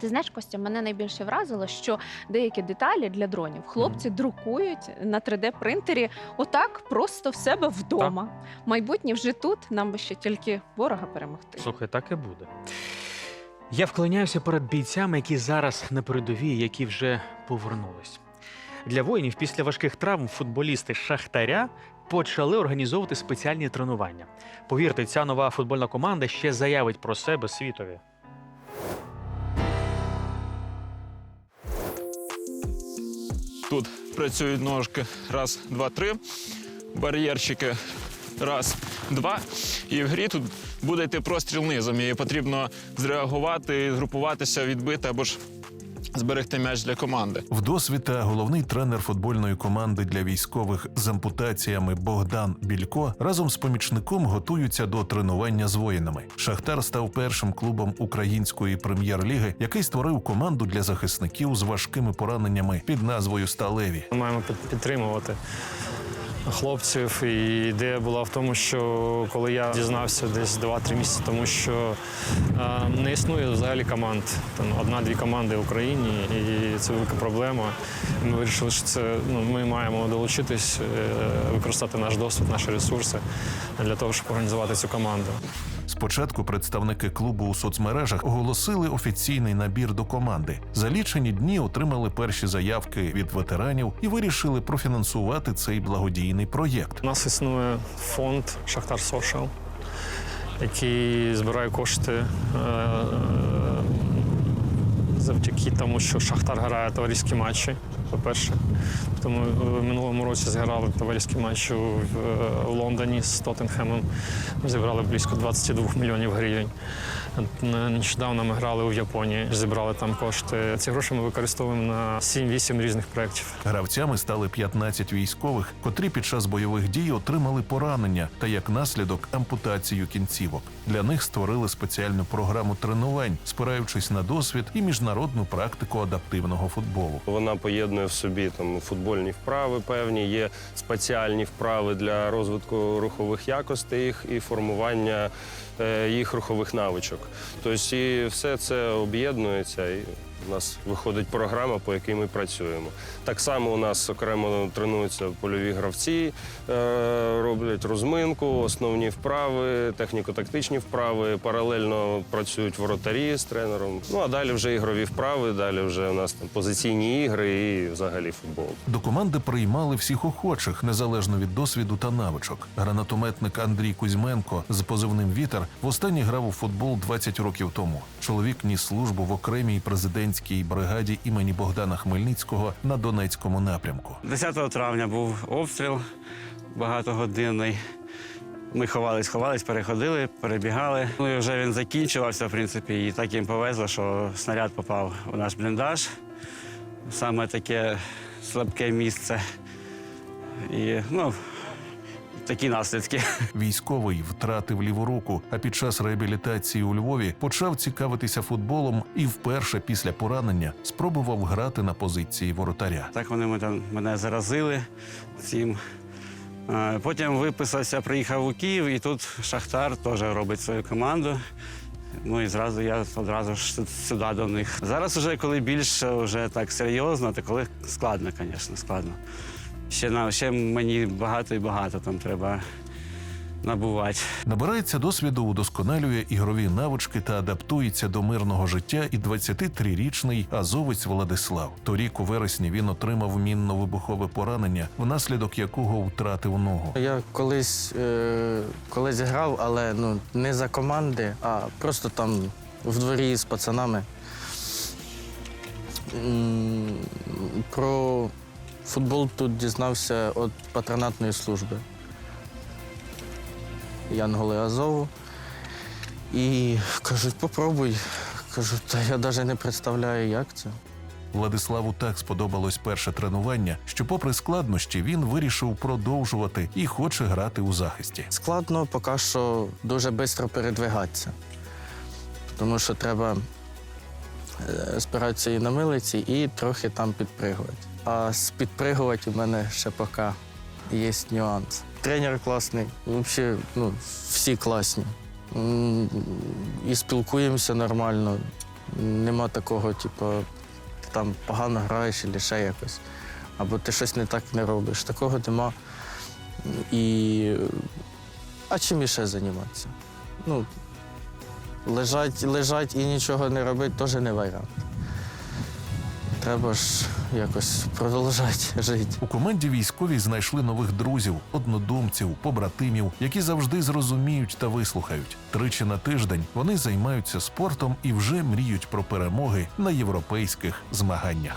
Ти знаєш, Костя, мене найбільше вразило, що деякі деталі для дронів хлопці друкують на 3D-принтері отак просто в себе вдома. Майбутнє вже тут, нам би ще тільки ворога перемогти. Слухай, так і буде. Я вклоняюся перед бійцями, які зараз на передовій, які вже повернулись. Для воїнів після важких травм футболісти Шахтаря почали організовувати спеціальні тренування. Повірте, ця нова футбольна команда ще заявить про себе світові. Тут працюють ножки. Раз, два, три. Бар'єрчики. Раз, два. І в грі тут буде йти простріл низом. І потрібно зреагувати, групуватися, відбити або ж зберегти м'яч для команди. Вдосвіта головний тренер футбольної команди для військових з ампутаціями Богдан Білько разом з помічником готуються до тренування з воїнами. Шахтар став першим клубом української прем'єр-ліги, який створив команду для захисників з важкими пораненнями під назвою Сталеві. Ми маємо підтримувати хлопців. І ідея була в тому, що коли я дізнався десь 2-3 місяці, тому що е, не існує взагалі команд. Там одна-дві команди в Україні, і це велика проблема. Ми вирішили, що це ну, ми маємо долучитись, е, використати наш досвід, наші ресурси для того, щоб організувати цю команду. Спочатку представники клубу у соцмережах оголосили офіційний набір до команди. За лічені дні отримали перші заявки від ветеранів і вирішили профінансувати цей благодійний проєкт. У нас існує фонд Шахтар Сошал, який збирає кошти е, завдяки тому, що Шахтар грає товариські матчі. По-перше, тому в минулому році зіграли товариські матчі в, в Лондоні з Тоттенхемом. Зібрали близько 22 мільйонів гривень. Нещодавно ми грали у Японії, зібрали там кошти. Ці гроші ми використовуємо на 7-8 різних проєктів. Гравцями стали 15 військових, котрі під час бойових дій отримали поранення та як наслідок ампутацію кінцівок. Для них створили спеціальну програму тренувань, спираючись на досвід і міжнародну практику адаптивного футболу. Вона поєднує в собі там футбольні вправи певні, є спеціальні вправи для розвитку рухових якостей і формування їх рухових навичок. Тобто і все це об'єднується і у нас виходить програма, по якій ми працюємо. Так само у нас окремо тренуються польові гравці, е, роблять розминку, основні вправи, техніко-тактичні вправи, паралельно працюють воротарі з тренером. Ну а далі вже ігрові вправи, далі вже у нас там позиційні ігри і взагалі футбол. До команди приймали всіх охочих, незалежно від досвіду та навичок. Гранатометник Андрій Кузьменко з позивним Вітер востаннє грав у футбол 20 років тому. Чоловік ніс службу в окремій президентській бригаді імені Богдана Хмельницького на Донецькому напрямку. 10 травня був обстріл багатогодинний. Ми ховались, ховались, переходили, перебігали. Ну і вже він закінчувався, в принципі, і так їм повезло, що снаряд попав у наш бліндаж. Саме таке слабке місце. І ну, такі наслідки. Військовий втратив ліву руку, а під час реабілітації у Львові почав цікавитися футболом і вперше після поранення спробував грати на позиції воротаря. Так вони мене, заразили цим. Потім виписався, приїхав у Київ, і тут Шахтар теж робить свою команду. Ну і зразу я одразу ж сюди до них. Зараз, вже коли більше вже так серйозно, то коли складно, звісно, складно. Ще, на- ще мені багато і багато там треба набувати. Набирається досвіду, удосконалює ігрові навички та адаптується до мирного життя і 23-річний азовець Владислав. Торік у вересні він отримав мінно-вибухове поранення, внаслідок якого втратив ногу. Я колись, е, колись грав, але ну, не за команди, а просто там в дворі з пацанами. М, Про футбол тут дізнався від патронатної служби Янголи Азову. І кажуть, попробуй. Кажу, та я навіть не представляю, як це. Владиславу так сподобалось перше тренування, що, попри складнощі, він вирішив продовжувати і хоче грати у захисті. Складно поки що дуже швидко передвигатися, тому що треба е, спиратися і на милиці, і трохи там підпригувати. А з підпригувати у мене ще поки є нюанс. Тренер класний, взагалі ну, всі класні. І спілкуємося нормально. Нема такого, типу, ти там погано граєш або ще якось. Або ти щось не так не робиш. Такого нема. І. А чим іще займатися? Ну, лежать, лежать і нічого не робити теж не варіант. Треба ж якось продовжати жити. У команді військові знайшли нових друзів, однодумців, побратимів, які завжди зрозуміють та вислухають. Тричі на тиждень вони займаються спортом і вже мріють про перемоги на європейських змаганнях.